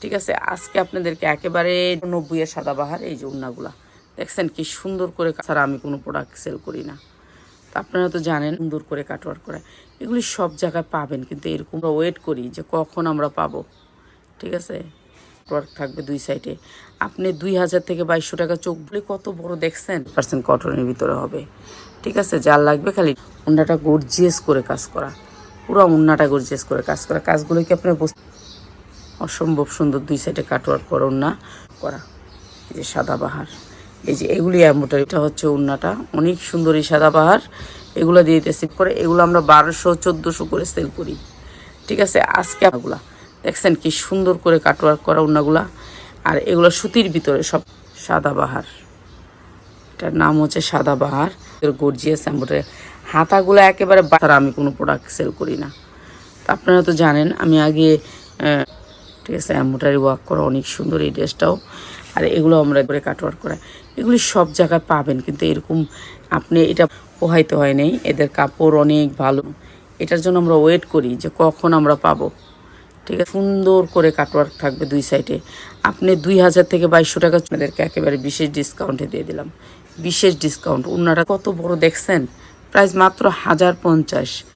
ঠিক আছে, আজকে আপনাদেরকে একেবারে নব্বই এর সাদাবাহার, এই যে উন্নাগুলা। দেখছেন কি সুন্দর করে ছাড়া আমি কোনো প্রোডাক্ট সেল করি না। আপনারা তো জানেন, সুন্দর করে কাটওয়ার করা। এগুলি সব জায়গায় পাবেন, কিন্তু এরকম ওয়েট করি যে কখন আমরা পাবো। ঠিক আছে? ওয়ার্ক থাকবে দুই সাইডে আপনি দুই হাজার থেকে বাইশশো টাকা চোখ বলে কত বড় দেখছেন? পার্সেন্ট কটনের ভিতরে হবে। ঠিক আছে, যার লাগবে খালি উন্নাটা গর্জিয়াস করে কাজ করা। পুরো উন্নাটা গর্জিয়াস করে কাজ করা। কাজগুলো কি আপনার বুঝতে অসম্ভব সুন্দর দুই সাইডে কাটওয়ার্ক করা উন্না করা, এই যে সাদাবাহার এই যে এগুলি অ্যাম্বোটারি এটা হচ্ছে উন্নাটা অনেক সুন্দর এই সাদাবাহার এগুলো দিয়ে দিতেছি করে, এগুলো আমরা বারোশো, চোদ্দোশো করে সেল করি। ঠিক আছে? আজকে এগুলা দেখছেন কি সুন্দর করে কাটওয়ার্ক করা উন্নাগুলা আর এগুলো সুতির ভিতরে সব সাদাবাহার এটার নাম হচ্ছে সাদাবাহার গর্জিয়াস অ্যাম্বোটারি হাতাগুলো একেবারে বাতার আমি কোনো প্রোডাক্ট সেল করি না। তা আপনারা তো জানেন, আমি আগে ঠিক আছে অ্যাম্বোটারি ওয়ার্ক করা অনেক সুন্দর এই ড্রেসটাও। আর এগুলো আমরা করে কাটওয়ার্ক করা। এগুলি সব জায়গায় পাবেন, কিন্তু এরকম আপনি এটা পোহাইতে হয় নেই। এদের কাপড় অনেক ভালো। এটার জন্য আমরা ওয়েট করি যে কখন আমরা পাবো। ঠিক আছে, সুন্দর করে কাটওয়ার্ক থাকবে দুই সাইডে আপনি দুই হাজার থেকে বাইশশো টাকা আপনাদেরকে একেবারে বিশেষ ডিসকাউন্টে দিয়ে দিলাম। বিশেষ ডিসকাউন্ট উন্নাটা কত বড় দেখছেন? প্রাইস মাত্র হাজার পঞ্চাশ।